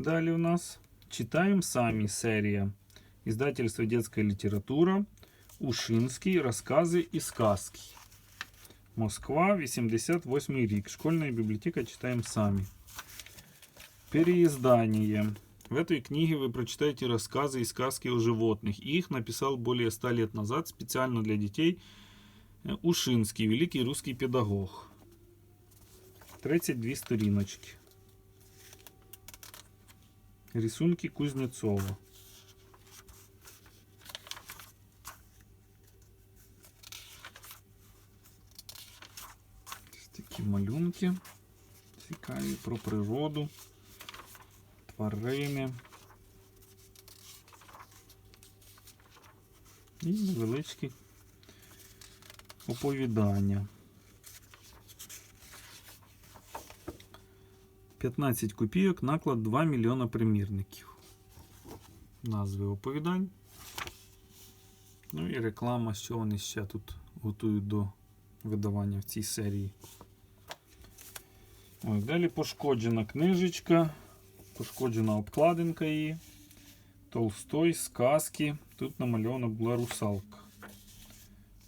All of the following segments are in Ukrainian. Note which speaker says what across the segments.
Speaker 1: Далі у нас читаємо самі серія. Издательство «Детская литература», Ушинский, рассказы и сказки. Москва, 88 рік. Школьная библиотека читаем сами. Переиздание. В этой книге вы прочитаете рассказы и сказки о животных. Их написал более 100 лет назад специально для детей э, Ушинский, великий русский педагог. 32 сторіночки. Рисунки Кузнецова. Ось такі малюнки. Цікаві про природу, тварини. І невеличкі оповідання. 15 копійок, наклад 2 мільйона примірників. Назви оповідань. Ну і реклама, що вони ще тут готують до видавання в цій серії. Ось, далі пошкоджена книжечка, пошкоджена обкладинка її. Толстой, сказки. Тут намальована була русалка.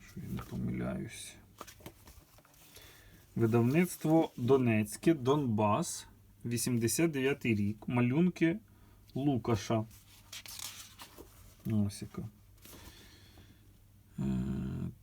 Speaker 1: Якщо я не помиляюсь. Видавництво Донецьке, Донбас, 89 рік. Малюнки Лукаша. Ось яка. Е,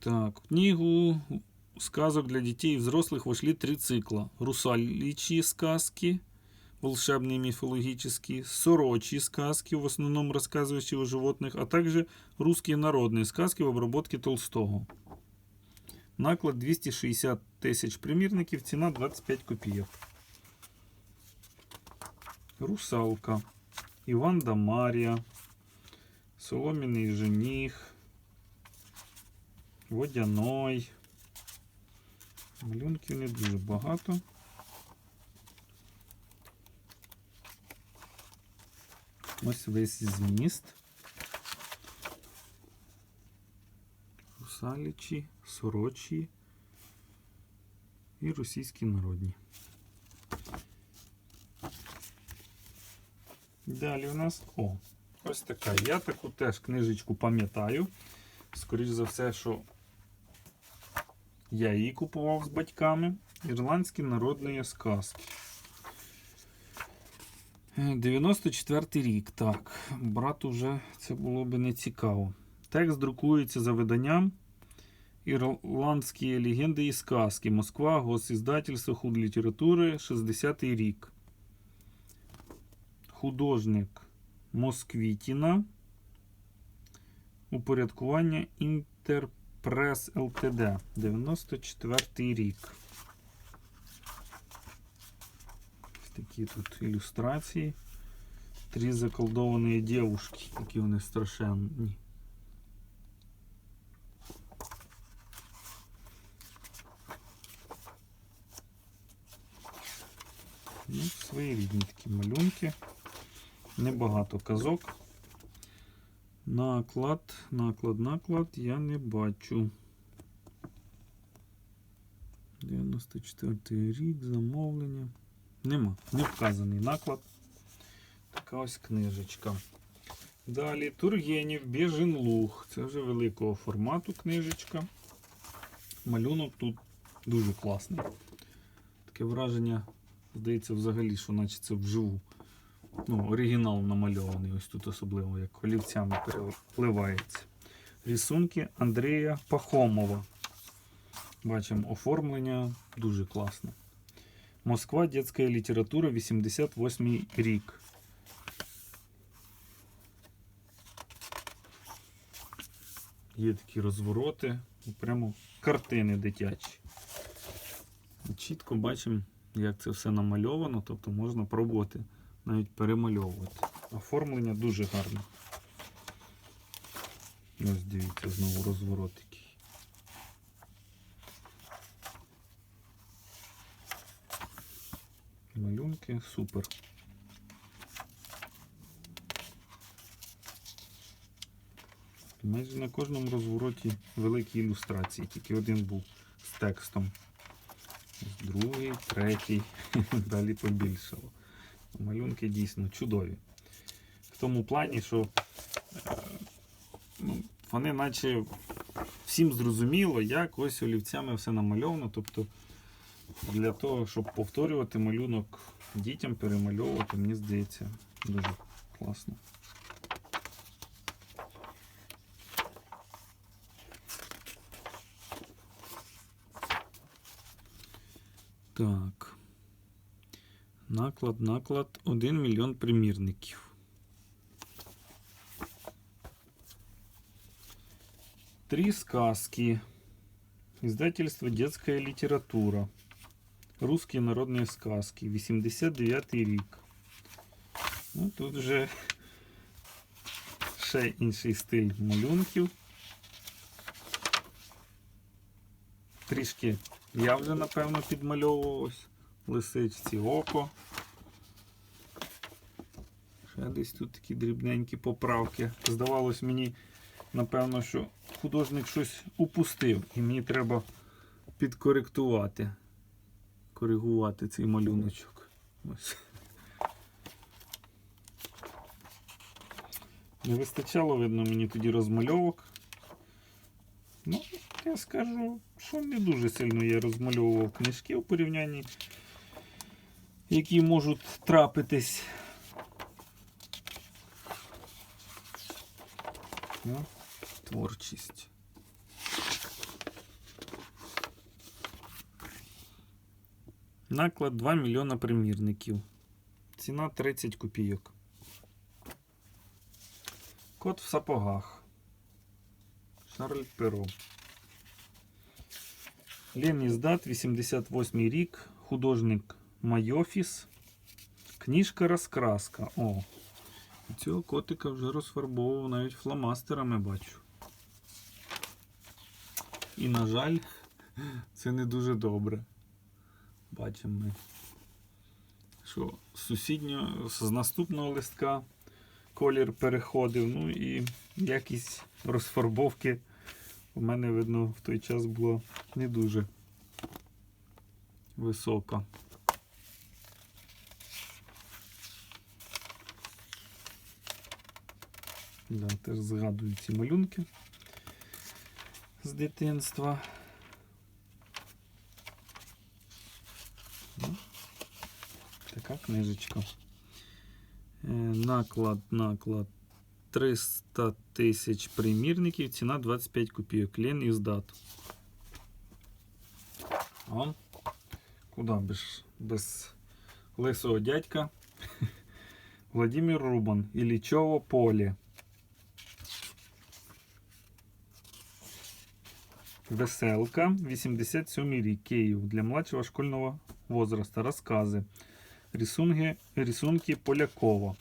Speaker 1: Так, в книгу сказок для детей и взрослых вошли три цикла. Русаличьи сказки, волшебные мифологические, сорочьи сказки, в основном рассказывающие о животных, а также русские народные сказки в обработке Толстого. Наклад 260 тисяч примірників, ціна 25 копійок. Русалка. Іван да Марія. Соломіний жених. Водяной. Малюнків не дуже багато. Ось весь зміст. Русалічі, сорочі і російські народні. Далі у нас о, ось така. Я таку теж книжечку пам'ятаю. Скоріш за все, що я її купував з батьками. Ірландські народні сказки. Е, 94 рік. Так, брату вже це було би не цікаво. Текст друкується за виданням Ірландські легенди і сказки. Москва, Госіздательство худлітератури, 60 рік. Художник Москвітіна. Упорядкування Інтерпрес ЛТД. 94 рік. Ось Такі тут ілюстрації. Три заколдовані девушки. Такі вони страшенні. Небагато казок. Наклад, наклад, наклад я не бачу. 94 рік, замовлення. Нема, не вказаний наклад. Така ось книжечка. Далі Тургенів, Біжин Луг. Це вже великого формату книжечка. Малюнок тут дуже класний. Таке враження, здається, взагалі, що наче це вживу. Ну, оригінал намальований, ось тут особливо, як олівцями переливається. Рисунки Андрія Пахомова. Бачимо оформлення дуже класне. Москва, детська література, 88 рік. Є такі розвороти, прямо картини дитячі. Чітко бачимо, як це все намальовано, тобто можна пробувати навіть перемальовувати. Оформлення дуже гарне. Ось дивіться, знову розворот який. Малюнки супер. Майже на кожному розвороті великі ілюстрації, тільки один був з текстом. Другий, третій, далі побільшало. Малюнки дійсно чудові. В тому плані, що е, ну, вони наче всім зрозуміло, як ось олівцями все намальовано. Тобто для того, щоб повторювати малюнок дітям, перемальовувати, мені здається, дуже класно. Так. Наклад, наклад 1 мільйон примірників. Три сказки. Издательство «Детская литература». Русские народные сказки. 89 рік. Ну, тут вже ще інший стиль малюнків. Трішки я вже, напевно, підмальовував ось лисичці око. Ще десь тут такі дрібненькі поправки. Здавалось мені, напевно, що художник щось упустив, і мені треба підкоректувати, коригувати цей малюночок. Ось. Не вистачало, видно, мені тоді розмальовок. Ну, я скажу, що не дуже сильно я розмальовував книжки у порівнянні, які можуть трапитись. Ну, творчість. Наклад 2 мільйона примірників. Ціна 30 копійок. Кот в сапогах. Шарль Перо. Лен Іздат, 88 рік. Художник Майофіс. Книжка розкраска. О, цього котика вже розфарбовував навіть фломастерами бачу. І, на жаль, це не дуже добре. Бачимо ми, що з сусіднього, з наступного листка колір переходив. Ну і якість розфарбовки у мене, видно, в той час було не дуже висока. Да, теж згадую ці малюнки з дитинства. Ну, така книжечка. Е, Наклад, наклад 300 тисяч примірників, ціна 25 копійок. Лен із дат. А? Куди без, без лисого дядька? Владимир Рубан. Іллічово поле. Веселка, 87 рік, Київ. Для младшего школьного возраста. Розкази. Рисунки, рисунки Полякова.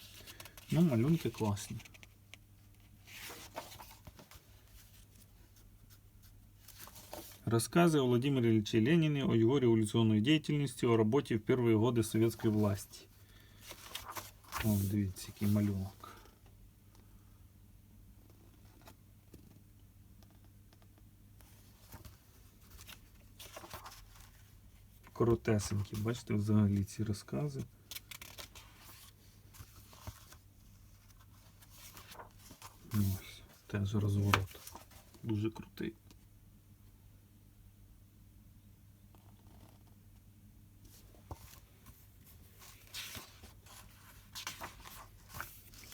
Speaker 1: Ну, малюнки класні. Рассказы о Владимире Ильиче Ленине, о его революционной деятельности, о работе в первые годы советской власти. О, дивіться, який малюнок. Коротесенькі, бачите, взагалі ці розкази. Ну, Ось, теж розворот. Дуже крутий.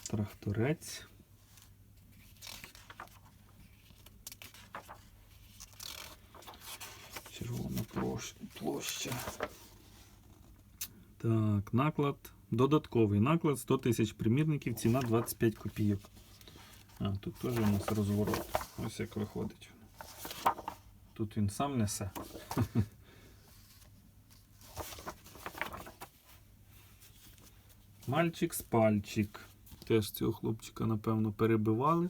Speaker 1: Тракторець. Площа. Так, наклад. Додатковий наклад 100 тисяч примірників, ціна 25 копійок. А, тут теж у нас розворот. Ось як виходить. Тут він сам несе. Мальчик з пальчик. Теж цього хлопчика, напевно, перебивали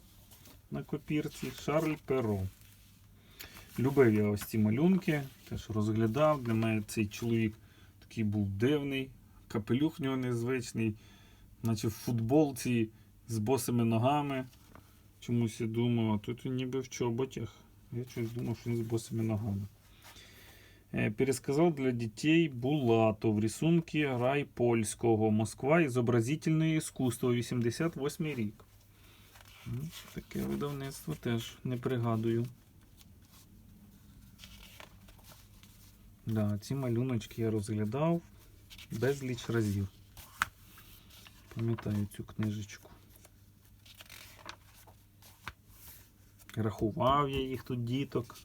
Speaker 1: на копірці. Шарль Перо. Любив я ось ці малюнки, теж розглядав. Для мене цей чоловік такий був дивний, капелюх в нього незвичний, наче в футболці з босими ногами. Чомусь я думав, а тут він ніби в чоботях. Я щось думав, що він з босими ногами. Е, Пересказал для дітей Булатов. Рисунки Рай Польського. Москва. Ізобразительне іскусство. 88 рік. Таке видавництво теж не пригадую. Да, ці малюночки я розглядав безліч разів. Пам'ятаю цю книжечку. Рахував я їх тут діток.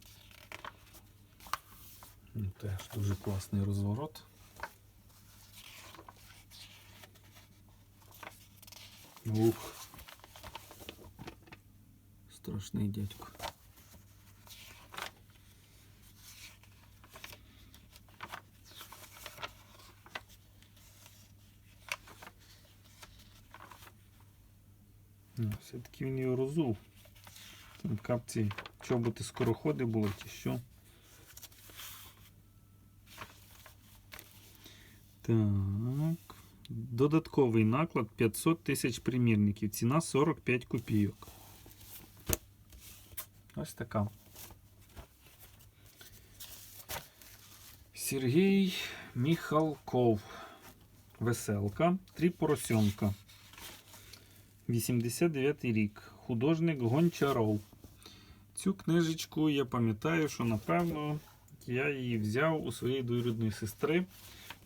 Speaker 1: Ну, Теж дуже класний розворот. Ух. Страшний дядько. Все-таки він його розув. Там капці чоботи скороходи були чи що. Так. Додатковий наклад 500 тисяч примірників. Ціна 45 копійок. Ось така. Сергій Міхалков. Веселка. Три поросенка. 89 рік. Художник Гончаров. Цю книжечку я пам'ятаю, що напевно я її взяв у своєї двоюрідної сестри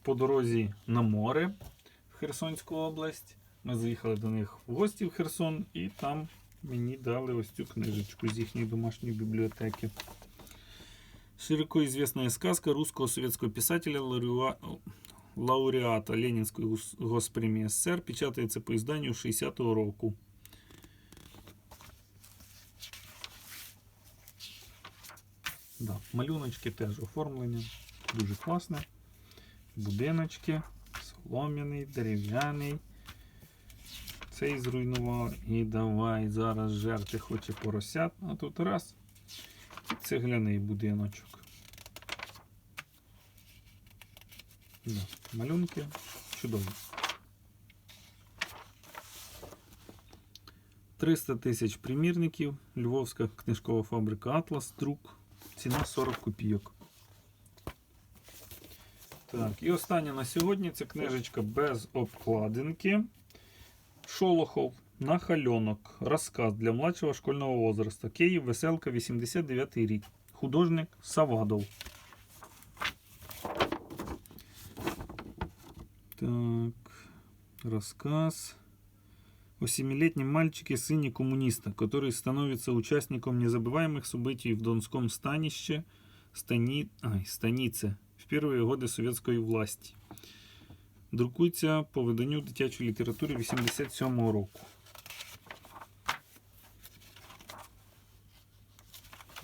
Speaker 1: по дорозі на море в Херсонську область. Ми заїхали до них в гості в Херсон, і там мені дали ось цю книжечку з їхньої домашньої бібліотеки. Широко известная сказка русского советского писателя лауреа- лауреата Ленінської госпремії СССР печатається по изданию 60-го року. Да, малюночки теж оформлені. Дуже класне. Будиночки, солом'яний, дерев'яний. Цей зруйнував. І давай зараз жерти хоче поросят. А тут раз. І цегляний будиночок. Да, малюнки чудові. 300 тисяч примірників. Львовська книжкова фабрика Атлас. Друк. Ціна 40 копійок. Так, і остання на сьогодні це книжечка без обкладинки. Шолохов. Нахальонок. Розказ для младшого школьного возраста. Київ, Веселка, 89 рік. Художник Савадов. Так. Рассказ о семилетнем мальчике, сыне коммуниста, который становится участником незабываемых событий в Донском станище, стани... Ай, станице в первые годы советской власти. Друкується по виданню дитячої літератури 87-го року.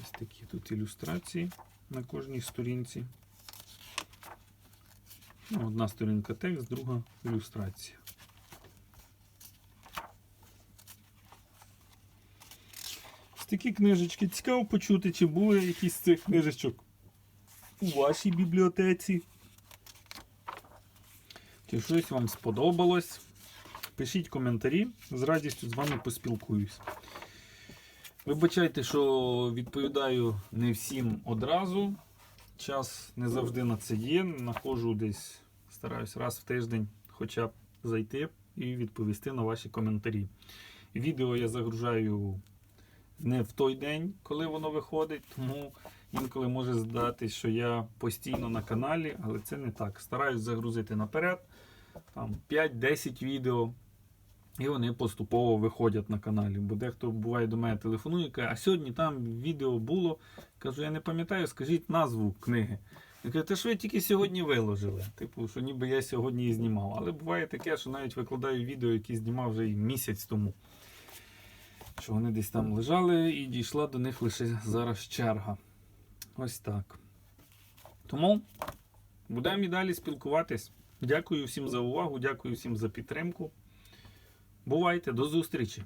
Speaker 1: Ось такі тут ілюстрації на кожній сторінці. Ну, одна сторінка текст, друга ілюстрація. Такі книжечки. Цікаво почути, чи були якісь з цих книжечок у вашій бібліотеці. Чи щось вам сподобалось? Пишіть коментарі, з радістю з вами поспілкуюсь. Вибачайте, що відповідаю не всім одразу. Час не завжди на це є. Находжу десь, стараюсь раз в тиждень хоча б зайти і відповісти на ваші коментарі. Відео я загружаю не в той день, коли воно виходить, тому інколи може здатись, що я постійно на каналі, але це не так. Стараюсь загрузити наперед там 5-10 відео. І вони поступово виходять на каналі. Бо дехто буває до мене телефонує і каже, а сьогодні там відео було. Кажу, я не пам'ятаю, скажіть назву книги. Я кажу, те ж ви тільки сьогодні виложили. Типу, що ніби я сьогодні її знімав. Але буває таке, що навіть викладаю відео, які знімав вже і місяць тому. Що вони десь там лежали і дійшла до них лише зараз черга. Ось так. Тому будемо і далі спілкуватись. Дякую всім за увагу, дякую всім за підтримку. Бувайте, до зустрічі!